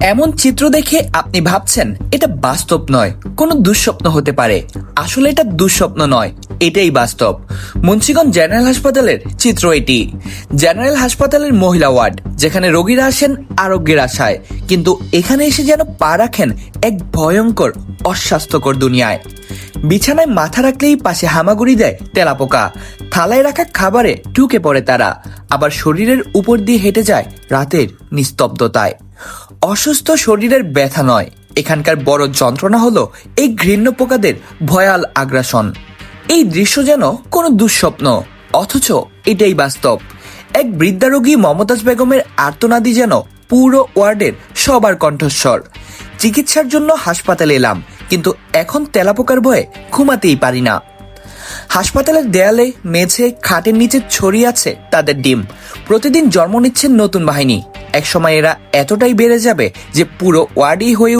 এমন চিত্র দেখে আপনি ভাবছেন, এটা বাস্তব নয়, কোনো দুঃস্বপ্ন হতে পারে। আসলে এটা দুঃস্বপ্ন নয়, এটাই বাস্তব। মুন্সিগঞ্জ জেনারেল হাসপাতালের চিত্র এটি। জেনারেল হাসপাতালের মহিলা ওয়ার্ড, যেখানে রোগীরা আসেন আরোগ্যের আশায়, কিন্তু এখানে এসে যেন পা রাখেন এক ভয়ঙ্কর, অস্বাস্থ্যকর দুনিয়ায়। বিছানায় মাথা রাখলেই পাশে হামাগুড়ি দেয় তেলাপোকা। থালায় রাখা খাবারে ঢুকে পড়ে তারা। আবার শরীরের উপর দিয়ে হেঁটে যায় রাতের নিস্তব্ধতায়। অসুস্থ শরীরের ব্যথা নয়। এখানকার বড় যন্ত্রণা হলো এই ঘৃণ্য পোকাদের ভয়াল আগ্রাসন। এই দৃশ্য যেন কোনো দুঃস্বপ্ন, অথচ এটাই বাস্তব। এক বৃদ্ধা রোগী মমতাজ বেগমের আর্তনাদি যেন পুরো ওয়ার্ডের সবার কণ্ঠস্বর। চিকিৎসার জন্য হাসপাতালে এলাম, কিন্তু এখন তেলাপোকার ভয়ে ঘুমাতেই পারি না। হাসপাতালের দেয়ালে মেঝে খাটের নিচে ছড়িয়ে আছে তাদের ডিম। প্রতিদিন জন্ম নিচ্ছেন নতুন বাহিনী। একসময় এরা এতটাই বেড়ে যাবে যে পুরো ওয়ার্ডই হয়ে